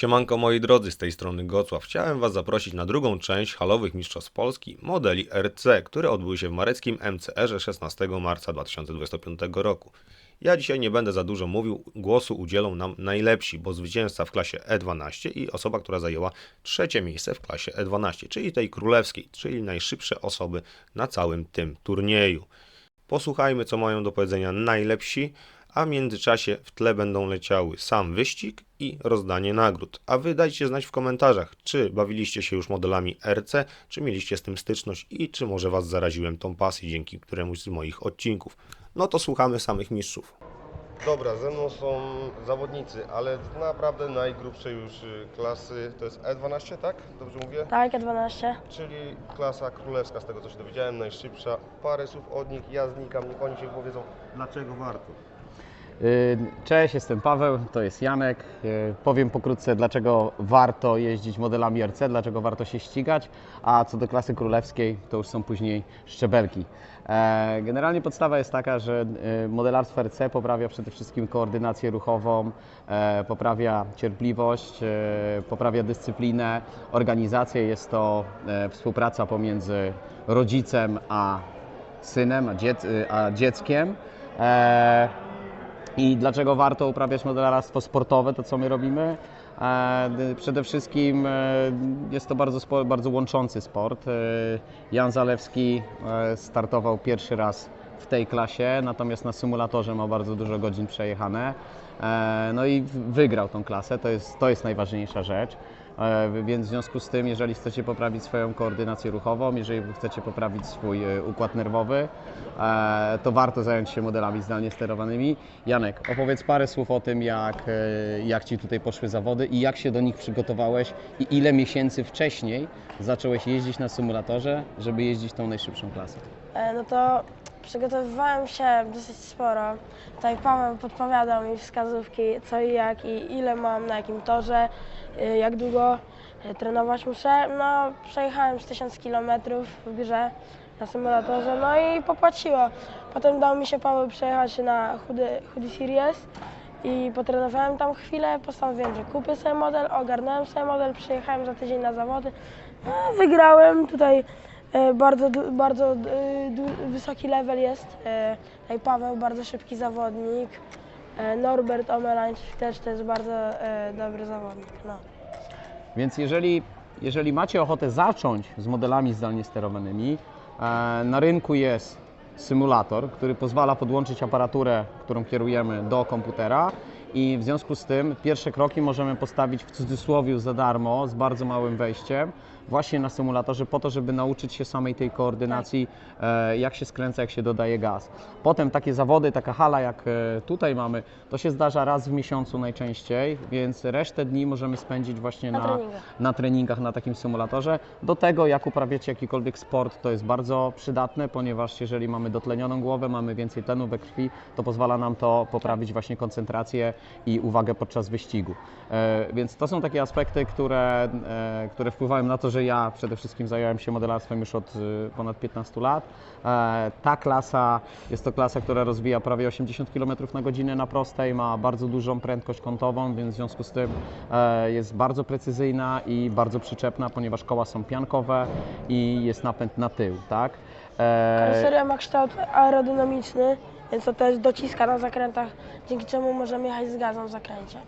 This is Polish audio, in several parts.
Siemanko moi drodzy, z tej strony Gocław. Chciałem Was zaprosić na drugą część halowych mistrzostw Polski modeli RC, które odbyły się w mareckim MCR 16 marca 2025 roku. Ja dzisiaj nie będę za dużo mówił, głosu udzielą nam najlepsi, bo zwycięzca w klasie E12 i osoba, która zajęła trzecie miejsce w klasie E12, czyli tej królewskiej, czyli najszybsze osoby na całym tym turnieju. Posłuchajmy, co mają do powiedzenia najlepsi, a w międzyczasie w tle będą leciały sam wyścig i rozdanie nagród. A wy dajcie znać w komentarzach, czy bawiliście się już modelami RC, czy mieliście z tym styczność i czy może was zaraziłem tą pasją dzięki któremuś z moich odcinków. No to słuchamy samych mistrzów. Dobra, ze mną są zawodnicy, ale naprawdę najgrubsze już y, klasy to jest E12, tak? Dobrze mówię? Tak, 12. Czyli klasa królewska, z tego co się dowiedziałem, najszybsza. Parę słów od nich, ja znikam, niech oni się powiedzą, dlaczego warto. Y, Cześć, jestem Paweł, to jest Janek. Y, Powiem pokrótce, dlaczego warto jeździć modelami RC, dlaczego warto się ścigać, a co do klasy królewskiej, to już są później szczebelki. E, Generalnie podstawa jest taka, że y, modelarstwo RC poprawia przede wszystkim koordynację ruchową, e, poprawia cierpliwość, e, poprawia dyscyplinę, organizację. Jest to współpraca pomiędzy rodzicem a synem, a dzieckiem. I dlaczego warto uprawiać modelarstwo sportowe, to co my robimy? E, Przede wszystkim e, jest to bardzo, bardzo łączący sport. E, Jan Zalewski startował pierwszy raz w tej klasie, natomiast na symulatorze ma bardzo dużo godzin przejechane. No i wygrał tą klasę, to jest, to jest najważniejsza rzecz. E, Więc w związku z tym, jeżeli chcecie poprawić swoją koordynację ruchową, jeżeli chcecie poprawić swój e, układ nerwowy, e, to warto zająć się modelami zdalnie sterowanymi. Janek, opowiedz parę słów o tym, jak, jak Ci tutaj poszły zawody i jak się do nich przygotowałeś i ile miesięcy wcześniej zacząłeś jeździć na symulatorze, żeby jeździć tą najszybszą klasę. E, No to przygotowywałem się dosyć sporo. Tutaj Paweł podpowiadał mi wskazówki, co i jak i ile mam, na jakim torze, e, jak długo e, trenować muszę. No, przejechałem z 1000 km w grze na symulatorze, no i popłaciło. Potem dał mi się Paweł przejechać na Chudy, Chudy Series i potrenowałem tam chwilę. Postanowiłem, że kupię sobie model, ogarnąłem sobie model, przyjechałem za tydzień na zawody. No, wygrałem tutaj. E, Bardzo, bardzo e, wysoki level jest. E, Tutaj Paweł, bardzo szybki zawodnik. Norbert Omelańczyk też to jest bardzo dobry zawodnik. No. Więc jeżeli, jeżeli macie ochotę zacząć z modelami zdalnie sterowanymi, na rynku jest symulator, który pozwala podłączyć aparaturę, którą kierujemy do komputera i w związku z tym pierwsze kroki możemy postawić w cudzysłowie za darmo, z bardzo małym wejściem, właśnie na symulatorze po to, żeby nauczyć się samej tej koordynacji, e, jak się skręca, jak się dodaje gaz. Potem takie zawody, taka hala jak e, tutaj mamy, to się zdarza raz w miesiącu najczęściej, więc resztę dni możemy spędzić właśnie Na na, treningach. na treningach na takim symulatorze. Do tego, jak uprawiacie jakikolwiek sport, to jest bardzo przydatne, ponieważ jeżeli mamy dotlenioną głowę, mamy więcej tlenu we krwi, to pozwala nam to poprawić właśnie koncentrację i uwagę podczas wyścigu. E, więc to są takie aspekty, które, e, które wpływają na to, że ja przede wszystkim zająłem się modelarstwem już od e, ponad 15 lat. Ta klasa jest to klasa, która rozwija prawie 80 km na godzinę na prostej, ma bardzo dużą prędkość kątową, więc w związku z tym jest bardzo precyzyjna i bardzo przyczepna, ponieważ koła są piankowe i jest napęd na tył, tak? Karoseria ma kształt aerodynamiczny, więc to też dociska na zakrętach, dzięki czemu możemy jechać z gazem w zakręcie.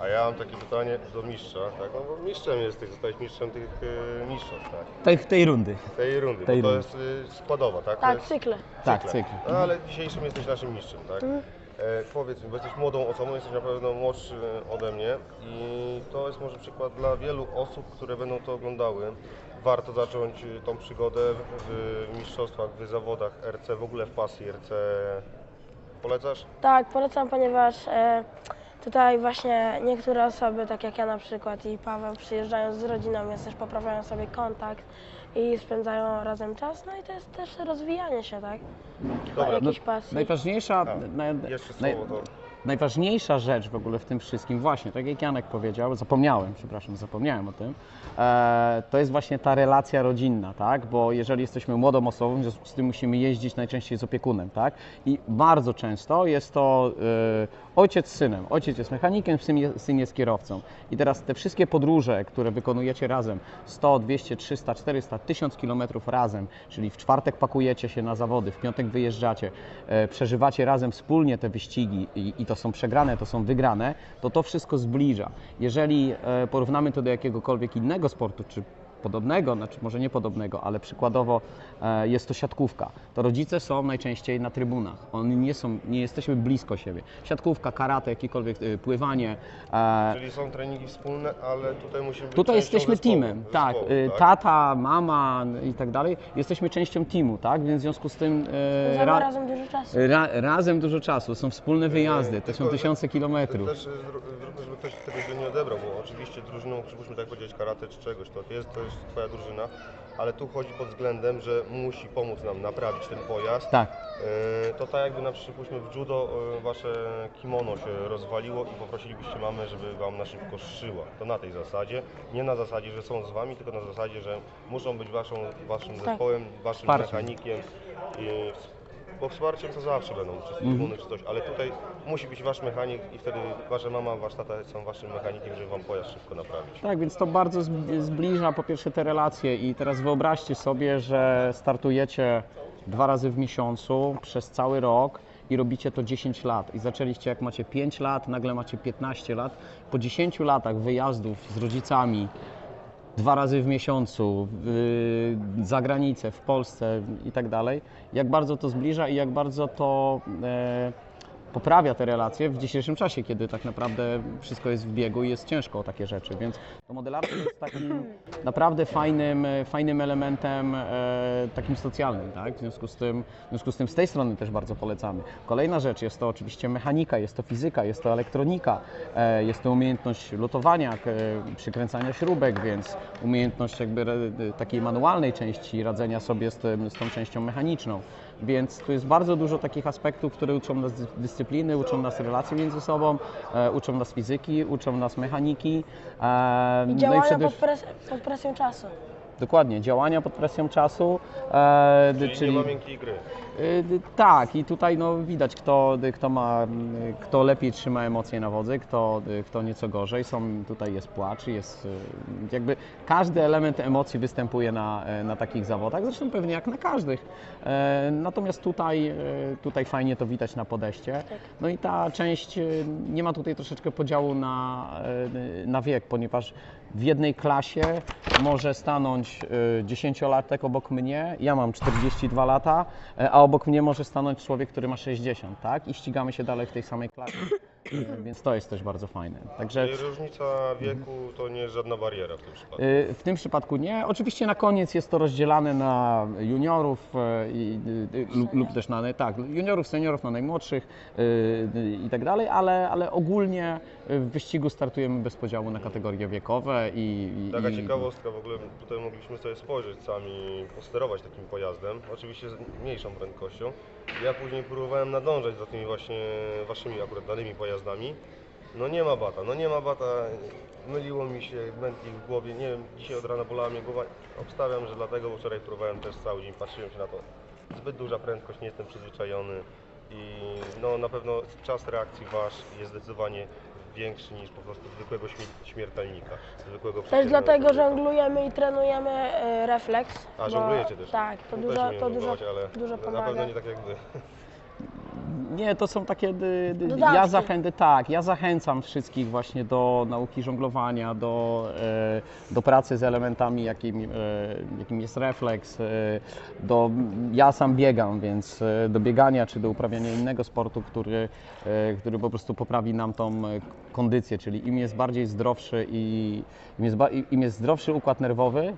A ja mam takie pytanie do mistrza, tak? No bo mistrzem jesteś, zostałeś mistrzem tych y, mistrzostw, tak? tej, tej rundy. Tej rundy, Tej bo to rundy. jest y, składowa, tak? To Tak, jest cykle. Tak, cykle. cykl. No ale dzisiejszym jesteś naszym mistrzem, tak? Mhm. E, powiedz mi, bo jesteś młodą osobą, jesteś na pewno młodszy ode mnie i to jest może przykład dla wielu osób, które będą to oglądały. Warto zacząć y, tą przygodę w, w mistrzostwach, w zawodach RC, w ogóle w pasji RC. Polecasz? Tak, polecam, ponieważ e, tutaj właśnie niektóre osoby, tak jak ja na przykład i Paweł, przyjeżdżają z rodziną, więc też poprawiają sobie kontakt i spędzają razem czas, no i to jest też rozwijanie się, tak? Dobra, Jakiejś pasji. Najważniejsza, A, naj, Jeszcze naj, słowo to. Najważniejsza rzecz w ogóle w tym wszystkim, właśnie, tak jak Janek powiedział, zapomniałem, przepraszam, zapomniałem o tym, e, to jest właśnie ta relacja rodzinna, tak? Bo jeżeli jesteśmy młodą osobą, w związku z tym musimy jeździć najczęściej z opiekunem, tak? I bardzo często jest to e, ojciec z synem. Ojciec jest mechanikiem, syn jest, syn jest kierowcą. I teraz te wszystkie podróże, które wykonujecie razem, 100, 200, 300, 400, 1000 kilometrów razem, czyli w czwartek pakujecie się na zawody, w piątek wyjeżdżacie, e, przeżywacie razem wspólnie te wyścigi i, i to są przegrane, to są wygrane, to to wszystko zbliża. Jeżeli e, porównamy to do jakiegokolwiek innego sportu, czy podobnego, znaczy może nie podobnego, ale przykładowo e, jest to siatkówka. To rodzice są najczęściej na trybunach. Oni nie są, nie jesteśmy blisko siebie. Siatkówka, karate, jakiekolwiek e, pływanie. E, Czyli są treningi wspólne, ale tutaj musimy być Tutaj jesteśmy zespołu, teamem, tak, zespołu, y, Tata, mama i tak dalej. Jesteśmy częścią teamu, tak? Więc w związku z tym e, ra, razem dużo czasu. ra, razem dużo czasu, są wspólne wyjazdy, to są tysiące kilometrów. Też żeby ktoś tego źle nie odebrał, bo oczywiście drużyną, przypuśćmy tak powiedzieć, karate czy czegoś, to jest, to jest twoja drużyna, ale tu chodzi pod względem, że musi pomóc nam naprawić ten pojazd. Tak, Y, To tak jakby na przypuśćmy w judo y, wasze kimono się rozwaliło i poprosilibyście mamę, żeby wam na szybko szyła. To na tej zasadzie. Nie na zasadzie, że są z wami, tylko na zasadzie, że muszą być waszą, waszym Tak. zespołem, waszym Wsparciem. mechanikiem. I, bo wsparciem to zawsze będą przez trybuny czy coś, ale tutaj musi być wasz mechanik i wtedy wasza mama, wasz tata są waszym mechanikiem, żeby wam pojazd szybko naprawić. Tak, więc to bardzo zb- zbliża po pierwsze te relacje i teraz wyobraźcie sobie, że startujecie dwa razy w miesiącu przez cały rok i robicie to 10 lat i zaczęliście jak macie 5 lat, nagle macie 15 lat. Po 10 latach wyjazdów z rodzicami dwa razy w miesiącu, w, za granicę, w Polsce i tak dalej, jak bardzo to zbliża i jak bardzo to e, poprawia te relacje w dzisiejszym czasie, kiedy tak naprawdę wszystko jest w biegu i jest ciężko o takie rzeczy, więc to modelarstwo jest takim naprawdę fajnym, fajnym elementem e, takim socjalnym, tak? W związku, z tym, w związku z tym z tej strony też bardzo polecamy. Kolejna rzecz jest to oczywiście mechanika, jest to fizyka, jest to elektronika, e, jest to umiejętność lutowania, k- przykręcania śrubek, więc umiejętność jakby takiej manualnej części radzenia sobie z, tym, z tą częścią mechaniczną. Więc tu jest bardzo dużo takich aspektów, które uczą nas dys- dyscypliny, uczą nas relacji między sobą, e, uczą nas fizyki, uczą nas mechaniki. E, I no działania przede- pod, pres pod presją czasu. Dokładnie, działania pod presją czasu, e, Czyli, czyli nie ma miękkiej gry. Y, Tak, i tutaj no, widać, kto, kto, ma, kto lepiej trzyma emocje na wodzy, kto, kto nieco gorzej. Są, tutaj jest płacz, jest y, jakby każdy element emocji występuje na, e, na takich zawodach, zresztą pewnie jak na każdych. E, Natomiast tutaj, e, tutaj fajnie to widać na podejście. No i ta część, y, nie ma tutaj troszeczkę podziału na, e, na wiek, ponieważ w jednej klasie może stanąć y, dziesięciolatek obok mnie, ja mam 42 lata, e, a obok mnie może stanąć człowiek, który ma 60, tak? I ścigamy się dalej w tej samej klasie. Y, Więc to jest też bardzo fajne. Także Czyli różnica wieku to nie jest żadna bariera w tym przypadku. y, w tym przypadku nie. Oczywiście na koniec jest to rozdzielane na juniorów y, i, y, lub, lub też na tak, juniorów, seniorów, na najmłodszych y, y, i tak dalej, ale, ale ogólnie y, w wyścigu startujemy bez podziału na kategorie wiekowe i, i Taka i- ciekawostka, w ogóle tutaj mogliśmy sobie spojrzeć sami, posterować takim pojazdem, oczywiście z mniejszą prędkością. Ja później próbowałem nadążać za tymi właśnie waszymi akurat danymi pojazdami. No nie ma bata, no nie ma bata, myliło mi się, mętli w głowie, nie wiem, dzisiaj od rana bolała mnie głowa. Obstawiam, że dlatego, bo wczoraj próbowałem też cały dzień, patrzyłem się na to. Zbyt duża prędkość, nie jestem przyzwyczajony i no na pewno czas reakcji wasz jest zdecydowanie większy niż po prostu zwykłego śmie- śmiertelnika, zwykłego Też dlatego człowieka. żonglujemy i trenujemy e, refleks. A, bo- żonglujecie też? Tak, to No dużo, to dużo, ale dużo Na pewno pomaga. nie tak jak wy. Nie, to są takie. dy- Dodatki. Ja zachęcę, tak, ja zachęcam wszystkich właśnie do nauki żonglowania, do, e, do pracy z elementami, jakim, e, jakim jest refleks. E, do, ja sam biegam, więc e, do biegania czy do uprawiania innego sportu, który, e, który po prostu poprawi nam tą e, kondycję, czyli im jest bardziej zdrowszy i im jest, ba- im jest zdrowszy układ nerwowy,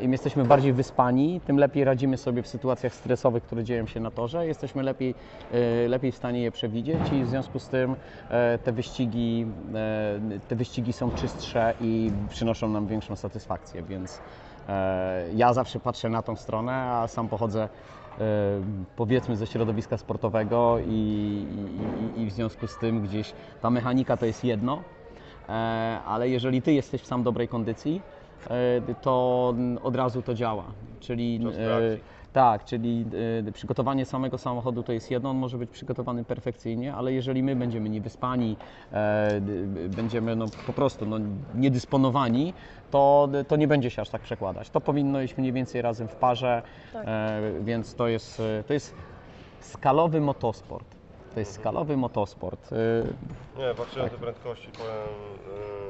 Im jesteśmy bardziej wyspani, tym lepiej radzimy sobie w sytuacjach stresowych, które dzieją się na torze. Jesteśmy lepiej, e, lepiej w stanie je przewidzieć i w związku z tym e, te wyścigi, e, te wyścigi są czystsze i przynoszą nam większą satysfakcję, więc, E, Ja zawsze patrzę na tą stronę, a sam pochodzę e, powiedzmy ze środowiska sportowego i, i, i- w związku z tym gdzieś ta mechanika to jest jedno, e, ale jeżeli ty jesteś w sam dobrej kondycji, e, to od razu to działa. Czyli e, tak, czyli e, przygotowanie samego samochodu to jest jedno, on może być przygotowany perfekcyjnie, ale jeżeli my będziemy niewyspani, e, będziemy no, po prostu no, niedysponowani, to, to nie będzie się aż tak przekładać. To powinno iść mniej więcej razem w parze, Tak. e, więc to jest, e, to jest skalowy motosport. To jest skalowy motosport. E, Nie, patrzę na te prędkości, powiem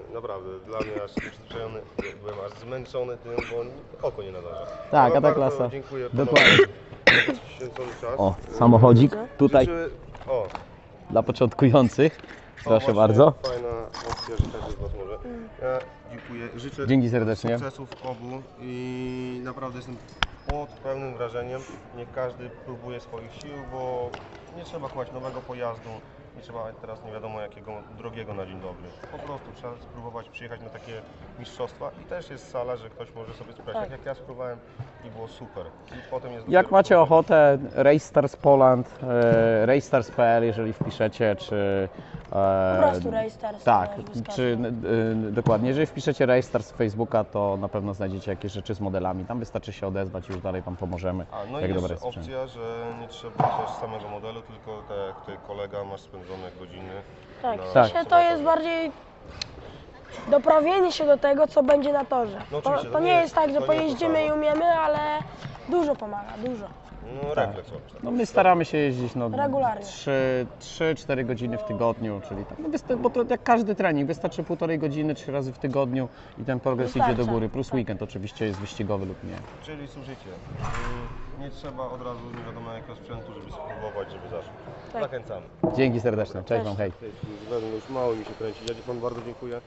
yy, naprawdę, dla mnie aż przyzwyczajony, byłem aż zmęczony tym, bo oko nie nadarza. Tak, Ale a ta klasa. Dziękuję Dokładnie. O, samochodzik tutaj Życzę, o, dla początkujących. o, Proszę właśnie bardzo. Fajna opcja, że każdy z Was może. Ja dziękuję, życzę Dzięki serdecznie. sukcesów obu i naprawdę jestem pod pełnym wrażeniem. Niech każdy próbuje swoich sił, bo nie trzeba kupować nowego pojazdu, nie trzeba teraz nie wiadomo jakiego drogiego na dzień dobry. Po prostu trzeba spróbować przyjechać na takie mistrzostwa i też jest sala, że ktoś może sobie sprawdzić. Tak. Tak jak ja spróbowałem i było super. I potem jest Jak macie ochotę, Racestars Poland, e, racestars.pl, jeżeli wpiszecie, czy... e, Po prostu Racestars, Tak, wystarczy. czy e, dokładnie, jeżeli wpiszecie Racestars z Facebooka, to na pewno znajdziecie jakieś rzeczy z modelami. Tam wystarczy się odezwać i już dalej Wam pomożemy. A, no jak i jest sprzęt. opcja, że nie trzeba też samego modelu, tylko tak jak ty kolega masz spędzone godziny. Tak, na w Tak. sensie to jest bardziej doprawienie się do tego, co będzie na torze. No to, oczywiście, to to nie jest jest- tak, że pojeździmy i umiemy, ale dużo pomaga, dużo. No refleks opcja. No my staramy się jeździć no, Regularnie. 3-4 godziny w tygodniu, czyli tak, no bo to jak każdy trening, wystarczy półtorej godziny, trzy razy w tygodniu i ten progres idzie do góry, plus tak. weekend oczywiście jest wyścigowy lub nie. Czyli słuchajcie, y, nie trzeba od razu nie wiadomo jakiego sprzętu, żeby spróbować, żeby zacząć. Tak. Zachęcamy. Dzięki serdeczne, cześć Wam, hej. Już mało mi się kręci. Ja Wam bardzo dziękuję.